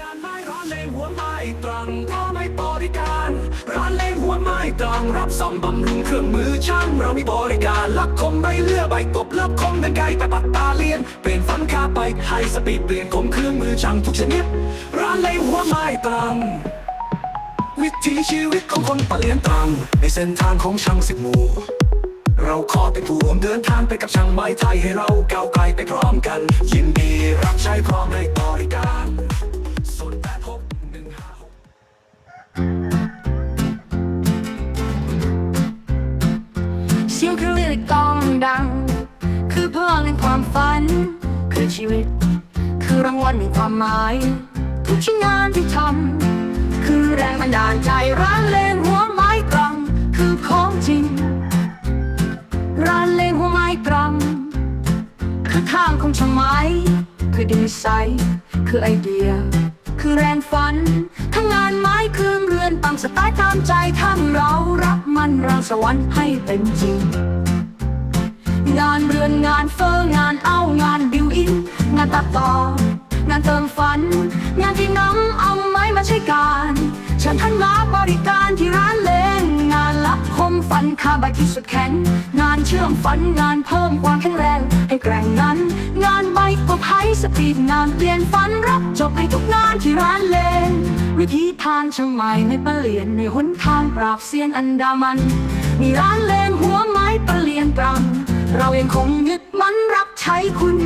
งานไม้ร้านเลงหัวไม้ตรังก็ไม่บริการ ร้านเลงหัวไม้ตรังรับซ่อมบำรุงเครื่องมือช่างเรามีบริการลักคมใบเลือใบตบเลือบคมเป็นไก่ไปปัดตาเลียน เปลี่ยนฟันคาไปไฮสปีดเปลี่ยนคมเครื่องมือช่างทุกชนิด ร้านเลงหัวไม้ตรังวิถีชีวิตของคนปะเลียนตรังในเส้นทางของช่างสิบหมู่เราขอเป็นผู้ร่วมเดินทางไปกับช่างไม้ไทยให้เราก้าวไกลไปพร้อมกัน ยินดีรับใช้พร้อมในบริ ครื่องเรียกองดัง คือพลังแห่งความฝัน คือชีวิต คือรางวัลแห่งความหมาย ทุกชิ้นงานที่ทำคือแรงบันดาลใจร้านเลงหัวไม้ตรัง คือของจริง ร้านเลงหัวไม้ตรัง คือทางของช่างไม้คือดีไซน์คือไอเดีย คือแรงฝัน ทั้งงานไม้เครื่องเรือนตามสไตล์ตามใจทำเรา รักมันเราสวรรค์ให้เป็นจริง งานเรือนงานเฟอร์งานเอางานบิวอิน งานตัดต่อ งานเติมฝัน งานที่น้องเอาไม้มาใช้การฉันท่านมาบริการที่ร้านเลงงานละคมฝันคาใบที่สุดแข็งงานเชื่อมฝันงานเพิ่มความแข็งแรง ให้แกร่งนั้น งานใบกบไฮสปีดงานเปลี่ยนฝันรับจบให้ทุกงานที่ร้านเลง วิธีทานช่างใหม่ในเปลี่ยนในหนทางปราบเซียนอันดามัน มีร้านเลงหัวไม้ปะเลียนตรังเรายังคงยึดมันรับใช้คุณ